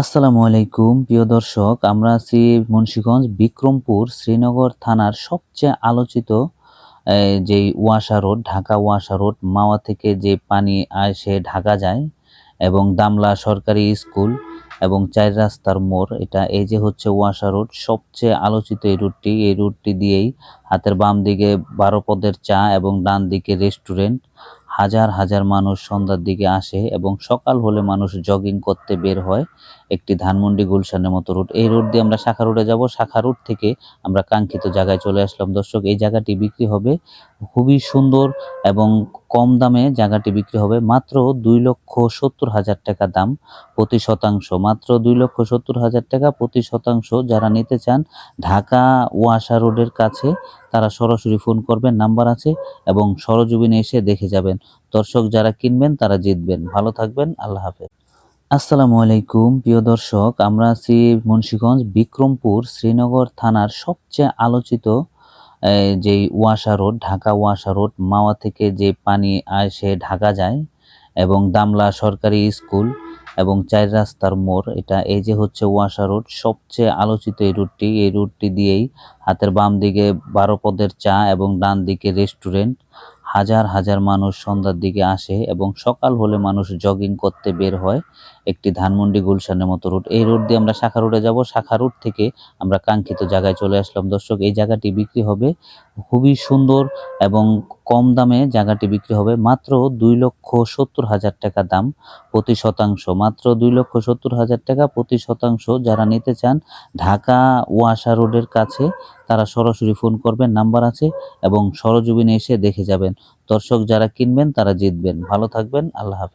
আসসালামু আলাইকুম, প্রিয় দর্শক। আমরা আছি মুন্সিগঞ্জ বিক্রমপুর শ্রীনগর থানার সবচেয়ে আলোচিত যেই ওয়াসা রোড, ঢাকা ওয়াশা রোড, মাওয়া থেকে যে পানি আসে ঢাকা যায়, এবং দামলা সরকারি স্কুল এবং চার রাস্তার মোড়, এটা এই যে হচ্ছে ওয়াশা রোড, সবচেয়ে আলোচিত এই রুটটি এই রুটটি দিয়েই হাতের বাম দিকে বারো পদের চা এবং ডান দিকে রেস্টুরেন্ট। হাজার হাজার মানুষ সন্ধ্যার দিকে আসে এবং সকাল হলে মানুষ জগিং করতে বের হয় একটি ধানমন্ডি গুলশানের মতো রুট এই রুট দিয়ে আমরা শাখা রুটে যাব। শাখা রুট থেকে আমরা কাঙ্ক্ষিত জায়গায় চলে আসলাম। দর্শক, এই জায়গাটি বিক্রি হবে খুবই সুন্দর এবং কম দামে জায়গাটি বিক্রি হবে। মাত্র দুই লক্ষ সত্তর হাজার টাকা দাম, প্রতি শতাংশ। মাত্র দুই লক্ষ সত্তর হাজার টাকা, প্রতি শতাংশ যারা নিতে চান ঢাকা ওয়াসা রোডের কাছে, তারা সরাসরি ফোন করবেন, নাম্বার আছে এবং সরজমিনে এসে দেখে যাবেন। দর্শক যারা কিনবেন, তারা জিতবেন। ভালো থাকবেন, আল্লাহ হাফেজ। আসসালামু আলাইকুম, প্রিয় দর্শক। আমরা আছি মুন্সীগঞ্জ বিক্রমপুর শ্রীনগর থানার সবচেয়ে আলোচিত যেই ওয়াসা রোড, ঢাকা ওয়াশা রোড, মাওয়া থেকে যে পানি আসে ঢাকা যায়, এবং দামলা সরকারি স্কুল এবং চার রাস্তার মোড়, এটা এই যে হচ্ছে ওয়াশা রোড, সবচেয়ে আলোচিত এই রুটটি এই রুটটি দিয়েই হাতের বাম দিকে বারো পদের চা এবং ডান দিকে রেস্টুরেন্ট হাজার হাজার মানুষ সন্ধ্যার দিকে আসে এবং সকাল হলে মানুষ জগিং করতে বের হয় একটি ধানমন্ডি গুলশানের মতো রুট এই রুট দিয়ে আমরা শাখা রুটে যাব। শাখা রুট থেকে আমরা কাঙ্ক্ষিত জায়গায় চলে আসলাম। দর্শক, এই জায়গাটি বিক্রি হবে খুবই সুন্দর এবং কম দামে জায়গাটি বিক্রি হবে। মাত্র দুই লক্ষ সত্তর হাজার টাকা দাম প্রতি শতাংশ। মাত্র দুই লক্ষ সত্তর হাজার টাকা প্রতি শতাংশ যারা নিতে চান ঢাকা ওয়াসা রোডের কাছে, তারা সরাসরি ফোন করবেন, নাম্বার আছে এবং সরজমিনে এসে দেখে যাবেন। দর্শক যারা কিনবেন, তারা জিতবেন। ভালো থাকবেন, আল্লাহ হাফেজ।